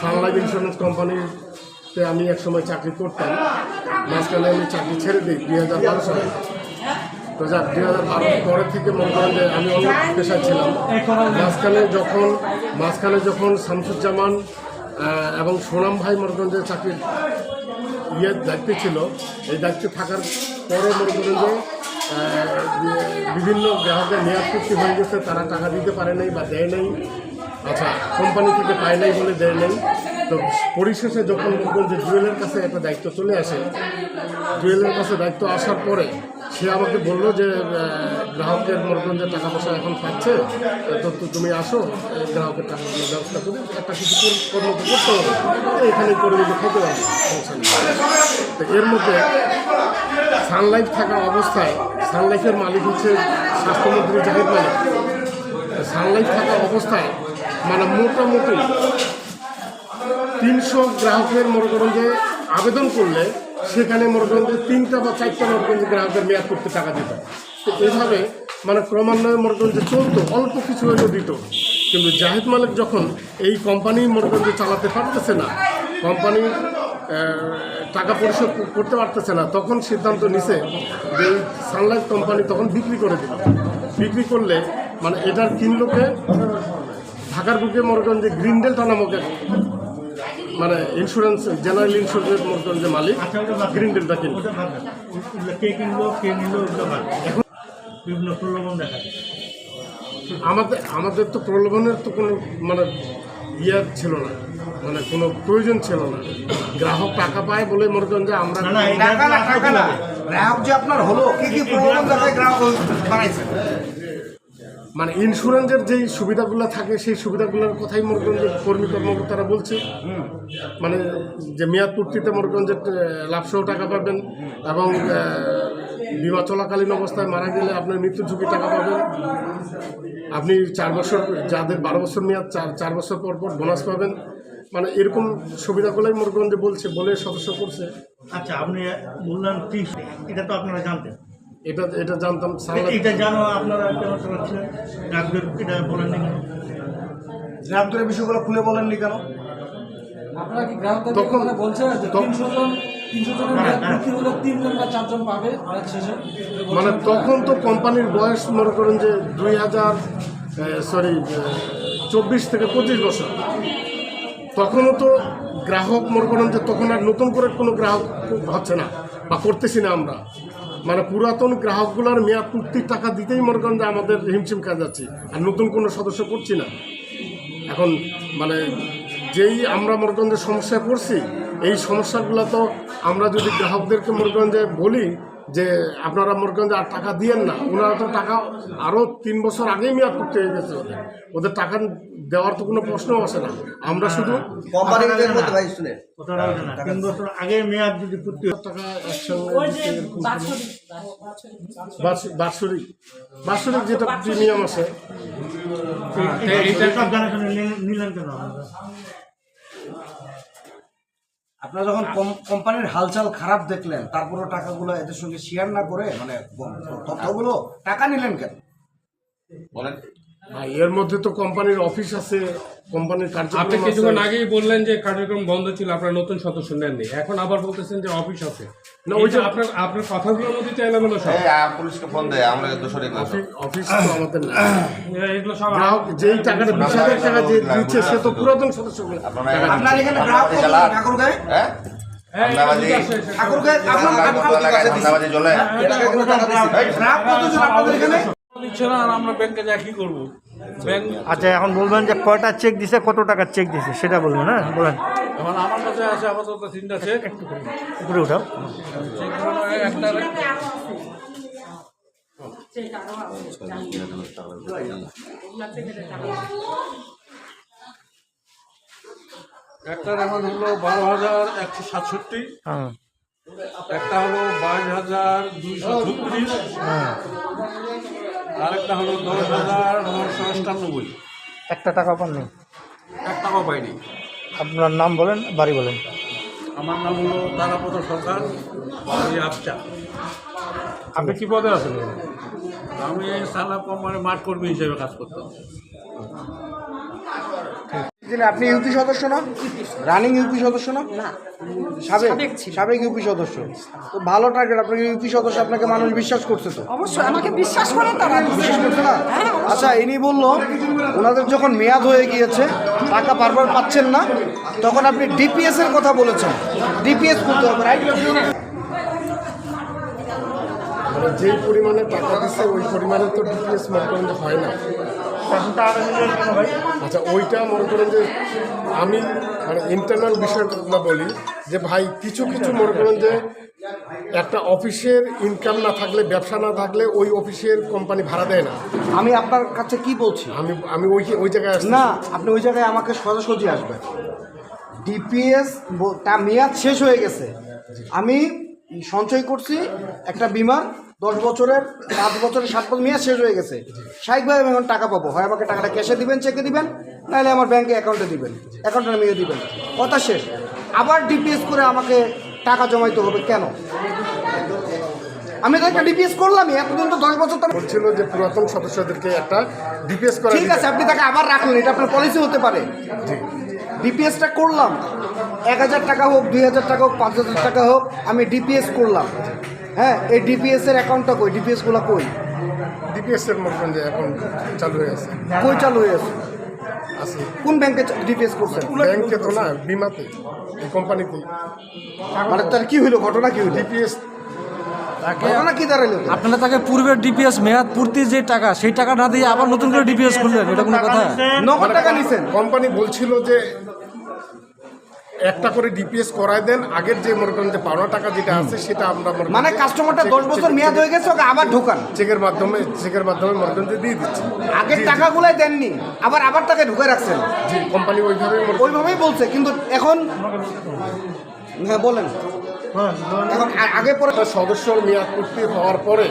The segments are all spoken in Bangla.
সানলাইফ ইন্স্যুরেন্স কোম্পানিতে আমি এক সময় চাকরি করতাম। মাঝখানে আমি চাকরি ছেড়ে দিই, দুই হাজার বারো সালে। তো যাক, দুই হাজার বারো পরে থেকে মনে করেন যে আমি অনেক পেশায় ছিলাম। মাঝখানে যখন মাঝখানে যখন শামসুজ্জামান এবং সোনাম ভাই মনে করেন যে চাকরির ইয়ের দায়িত্বে ছিল, এই দায়িত্বে থাকার পরে মনে করেন যে বিভিন্ন গ্রাহকের মেয়াদ চুক্তি হয়ে গেছে, তারা টাকা দিতে পারে নাই বা দেয় নাই। আচ্ছা কোম্পানি থেকে পায় নাই বলে দেয় নাই। তো পরিশেষে যখন করেন যে জুয়েলের কাছে একটা দায়িত্ব চলে আসে, জুয়েলের কাছে দায়িত্ব আসার পরে সে আমাকে বলল যে গ্রাহকের যে টাকা পয়সা এখন পাচ্ছে তো তুমি আসো গ্রাহকের টাকা ব্যবস্থা করি একটা কিছু কর- কর্ম করতে হবে। এখানে করে দিতে খেতে সমস্যা তো এর মধ্যে সানলাইফ থাকা অবস্থায় সানলাইফের মালিক হচ্ছে স্বাস্থ্যমন্ত্রী জাহিদ মালিক। সানলাইফ থাকা অবস্থায় মানে মোটামুটি তিনশো গ্রাহকের মনে করেন যে আবেদন করলে সেখানে মনে করেন যে তিনটা বা চারটা মনে করেন যে গ্রাহকের মেয়াদ করতে টাকা দিত তো এইভাবে মানে ক্রমান্বয়ে মনে করেন যে চলতো, অল্প কিছু হলেও দিত। কিন্তু জাহিদ মালিক যখন এই কোম্পানি মনে করেন যে চালাতে পারতেছে না কোম্পানি টাকা পরিশোধ করতে পারতেছে না, তখন সিদ্ধান্ত নিছে যে এই সানলাইট কোম্পানি তখন বিক্রি করে দিল। বিক্রি করলে মানে এটার কিনলোকে ঢাকার বুকে মনে করেন যে গ্রিনডেলটা নামক এক মানে ইন্স্যুরেন্স জেনারেল ইন্স্যুরেন্সের মনে করেন যে মালিক গ্রিনডেলটা কিনলো। ওটা ভাববেন ওগুলো কে কিনলো কে নিলো এখন বিভিন্ন প্রলোভন দেখা আমাদের আমাদের তো প্রলোভনের তো কোনো মানে ইয়ে ছিল না মানে কোনো প্রয়োজন ছিল না। গ্রাহক টাকা পায় বলে মনে করেন যে আমরা না না এটা টাকা না টাকা না। গ্রাহক যে আপনার হলো কি কি প্রবলেম দেখায় গ্রাহক বানাইছে? মানে ইন্স্যুরেন্সের যেই সুবিধাগুলো থাকে সেই সুবিধাগুলোর কথাই মনে করেন যে কর্মী কর্মকর্তারা বলছে। মানে যে মেয়াদ পূর্তিতে মনে করেন যে লাভসহ টাকা পাবেন এবং বিমা চলাকালীন অবস্থায় মারা গেলে আপনার মৃত্যু ঝুঁকি টাকা পাবেন। আপনি চার বছর যাদের বারো বছর মেয়াদ চার চার বছর পর পর বোনাস পাবেন। মানে এরকম সুবিধাগুলোই মনে করেন যে বলছে বলে সদস্য করছে। আচ্ছা আপনি বললেন এটা তো আপনারা জানতেন। এটা এটা জানতাম এটা জানো আপনারা এটা বলেন কেন? গ্রাহকদের বিষয়গুলো খুলে বলেননি কেন? আপনারা কি তখন- কথা বলছে যে তখন- তিনশো জন চারজন পাবে মানে তখন তো কোম্পানির বয়স মনে করেন যে দুই হাজার সরি চব্বিশ থেকে পঁচিশ বছর। তখনও তো গ্রাহক মনে করেন যে তখন আর নতুন করে কোনো গ্রাহক হচ্ছে না বা করতেছি না আমরা। মানে পুরাতন গ্রাহকগুলোর মেয়াদ পূর্তির টাকা দিতেই মনে করেন যে আমাদের হিমশিম কাজ যাচ্ছি। আর নতুন কোনো সদস্য করছি না। এখন মানে যেই আমরা যে সমস্যায় পড়ছি, এই সমস্যাগুলো তো আমরা যদি গ্রাহকদেরকে যে বলি যে আপনারা মনে করেন যে আর টাকা দিয়েন না ওনারা তো টাকা আরও তিন বছর আগেই মেয়াদ করতে হয়ে গেছে ওদের। ওদের টাকা দেওয়ার তো কোনো প্রশ্ন আসে না। আমরা শুধু তিন বছর আগে মেয়াদ যদি টাকা একসঙ্গে বাৎসরিক বাৎসরিক। যেটা প্রিমিয়াম আছে। শুনে নিলেন- নিলেন কেন? আপনারা? যখন কম- কোম্পানির হালচাল খারাপ দেখলেন তারপরও টাকাগুলো এদের সঙ্গে শেয়ার না করে মানে তথ্যগুলো টাকা নিলেন কেন? আর এর মধ্যে তো কোম্পানির অফিস আছে কোম্পানির কার্যক্রম আপনি কিছুক্ষণ আগেই বললেন যে কার্যক্রম বন্ধ ছিল আপনার নতুন সদস্য নেননি। এখন আবার বলতেছেন যে অফিস আছে। না, না ওই ওই যে যে- আপনার আপনার কথাগুলোর মধ্যে চাইলাম হলো সব। পুলিশকে ফোন দেয় আমরা দোষর অফিস- অফিস তো আমাদের না। এগুলো সব গ্রাহক যেই টাকাটা বিশ হাজার টাকা যে দিচ্ছে সে তো পুরাতন সদস্য আপনার এখানে গ্রাহক বাতি কত জ্বালান? ঠাকুরগাঁয়ে? হ্যাঁ? হ্যাঁ, ধান্দাবাজি এগুলো আছে, আছে। ঠাকুরগাঁয়ে আপনার আপনারা আপনার কোন এলাকায় ধান্দাবাজি চলে। গ্রাহক কতজন আপনাদের এখানে? দিচ্ছে না আর আমরা ব্যাংকে যা কি করব? আচ্ছা এখন বলবেন যে কয়টা চেক দিছে কত টাকার চেক দিছে সেটা বলবেন হ্যাঁ? বলেন। এখন আমার কাছে আছে আপাতত তিনটা চেক। উপরে উঠাও। একটা একটার এখন হলো বারো হাজার একশো সাতষট্টি হ্যাঁ। একটা হলো বাইশ হাজার দুইশো ছত্রিশ আরেকটা হলো দশ হাজার নশো অষ্টানব্বই একটা টাকা পাননি? এক টাকাও পাইনি। আপনার নাম বলেন বাড়ি বলেন। আমার নাম হলো তারাপদ সরকার বাড়ি আপচা আপনি কী পদে আছেন? আমি সালা কোম্পানি মাঠ কর্মী হিসেবে কাজ করতাম। আপনি ইউপি সদস্য না? রানিং ইউপি সদস্য না? সাবেক সাবেক ইউপি সদস্য। তো ভালো টার্গেট আপনাকে ইউপি সদস্য আপনাকে মানুষ বিশ্বাস করছে তো অবশ্যই আমাকে বিশ্বাস করে তারা। বিশ্বাস করছে না? হ্যাঁ, আচ্ছা ইনি বলল ওনাদের যখন মেয়াদ হয়ে গিয়েছে টাকা বারবার পাচ্ছেন না তখন আপনি ডিপিএস এর কথা বলেছেন। ডিপিএস করতে হবে রাইট মানে পরিমাণে টাকা দিচ্ছে ওই পরিমাণে তো ডিপিএস মনে করেন যে হয় না। আচ্ছা ওইটা মনে করেন যে আমি মানে ইন্টারনাল বিষয়টা বলি যে ভাই কিছু কিছু মনে করেন যে একটা অফিসের ইনকাম না থাকলে ব্যবসা না থাকলে ওই অফিসের কোম্পানি ভাড়া দেয় না। আমি আপনার কাছে কি বলছি? আমি আমি ওই ওই জায়গায় আসছি। না আপনি ওই জায়গায় আমাকে সোজাসুজি আসবেন। ডিপিএস তা মেয়াদ শেষ হয়ে গেছে। আমি সঞ্চয় করছি একটা বিমা দশ বছরের পাঁচ বছরের সাত বছর মেয়াদ শেষ হয়ে গেছে। স্বাভাবিকভাবে আমি এখন টাকা পাবো। হয় আমাকে টাকাটা ক্যাশে দিবেন চেকে দিবেন নাহলে আমার ব্যাংকে অ্যাকাউন্টে দিবেন। অ্যাকাউন্টে নামিয়ে দিবেন। কথা শেষ। আবার ডিপিএস করে আমাকে টাকা জমাইতে হবে কেন? আমি তো একটা ডিপিএস করলামই এতদিন তো দশ বছর তো বলছিল যে পুরাতন সদস্যদেরকে একটা ডিপিএস করা ঠিক আছে আপনি তাকে আবার রাখলেন এটা আপনার পলিসি হতে পারে। ডিপিএসটা করলাম। এক হাজার টাকা হোক দুই হাজার টাকা হোক পাঁচ হাজার টাকা হোক আমি ডিপিএস করলাম। হ্যাঁ এই ডিপিএস এর অ্যাকাউন্টটা কই? ডিপিএসগুলো কই? ডিপিএস এর করেন যে এখন চালু হয়ে আছে। কই চালু হয়ে আছে? আছে। কোন ব্যাংকে ডিপিএস করছেন? ব্যাংকে তো না বিমাতে এই কোম্পানিতে মানে তার কি হইল? ঘটনা কি হইল? ডিপিএস ঘটনা কি দাঁড়াইলো? আপনারা তাকে পূর্বের ডিপিএস মেয়াদ পূর্তির যে টাকা সেই টাকা না দিয়ে আবার নতুন করে ডিপিএস খুললেন এটা কোনো কথা? নগদ টাকা নিছেন? কোম্পানি বলছিল যে একটা করে ডিপিএস করায় দেন আগের যে মনে করেন যে পাওনা টাকা যেটা আছে সেটা আমরা মানে কাস্টমারটা দশ বছর মেয়াদ হয়ে গেছে ওকে আবার ঢোকান। চেকের মাধ্যমে চেকের মাধ্যমে মনে করেন যে দিয়ে দিচ্ছে। আগের। টাকাগুলাই দেননি আবার আবার তাকে ঢুকে রাখছেন। জি কোম্পানি ওইভাবেই ওইভাবেই বলছে কিন্তু এখন হ্যাঁ বলেন। হ্যাঁ এখন আগে পরে একটা সদস্যর মেয়াদ পূর্তি হওয়ার পরে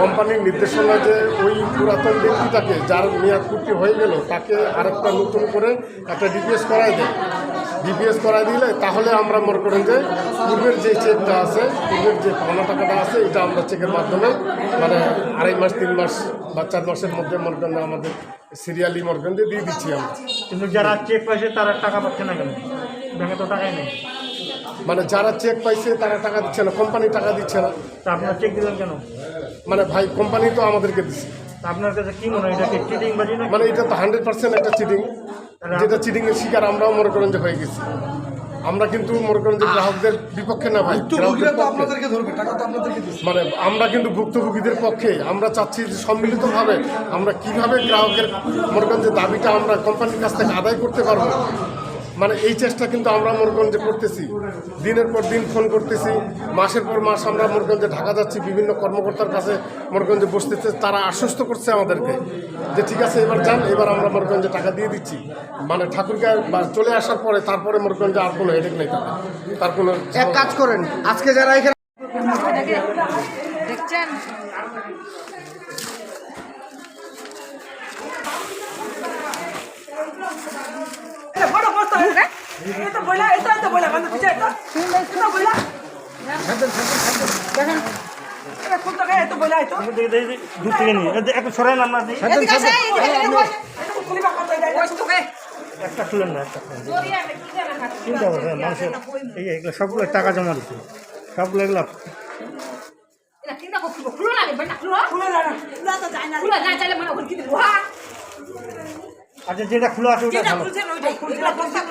কোম্পানির নির্দেশনা যে ওই পুরাতন ব্যক্তিটাকে, যার মেয়াদ পূর্তি হয়ে গেল, তাকে আরেকটা নতুন করে একটা ডিপিএস করাই দেয়। ডিপিএস করাই দিলে তাহলে আমরা মনে করেন যে পূর্বের যে চেকটা আছে, পূর্বের যে পাওনা টাকাটা আছে, এটা আমরা চেকের মাধ্যমে মানে আড়াই মাস, তিন মাস বা চার মাসের মধ্যে মনে করেন আমাদের সিরিয়ালি মনে করেন দিয়ে দিচ্ছি আমরা। কিন্তু যারা চেক পাইছে, তারা টাকা পাচ্ছে না কেন? ব্যাংকে তো টাকাই নেই। মানে যারা চেক পাইছে তারা টাকা দিচ্ছে না কোম্পানি টাকা দিচ্ছে না। তা আপনারা চেক দিলেন কেন? মানে ভাই কোম্পানি তো আমাদেরকে দিচ্ছে তা আপনার কাছে কি মনে হয় এটা কি চিটিং বাজি না মানে এটা তো হান্ড্রেড পার্সেন্ট একটা চিটিং যেটা চিটিং এর শিকার আমরাও মনে করেন যে হয়ে গেছি। আমরা কিন্তু মনে করেন যে গ্রাহকদের বিপক্ষে না ভাই। গ্রাহকদের ধরবে টাকা তো আপনাদেরকে মানে আমরা কিন্তু ভুক্তভোগীদের পক্ষে আমরা চাচ্ছি যে সম্মিলিতভাবে আমরা কীভাবে গ্রাহকের মনে করেন যে দাবিটা আমরা কোম্পানির কাছ থেকে আদায় করতে পারব। মানে এই চেষ্টা কিন্তু আমরা যে করতেছি। দিনের পর দিন ফোন করতেছি। মাসের পর মাস আমরা যে ঢাকা যাচ্ছি বিভিন্ন কর্মকর্তার কাছে যে বসতেছে। তারা আশ্বস্ত করছে আমাদেরকে যে ঠিক আছে এবার যান এবার আমরা যে টাকা দিয়ে দিচ্ছি। মানে ঠাকুরগাঁয় বা চলে আসার পরে তারপরে যে আর কোনো হেডেক নেই তার। তার কোনো এক কাজ করেন আজকে যারা এখানে দেখছেন? একটা খুলেন না একটা চিন্তা করবে মানুষের এই এগুলো সবগুলো টাকা জমা দিচ্ছে সবগুলো এগুলো আচ্ছা যেটা খোলা আছে ওটা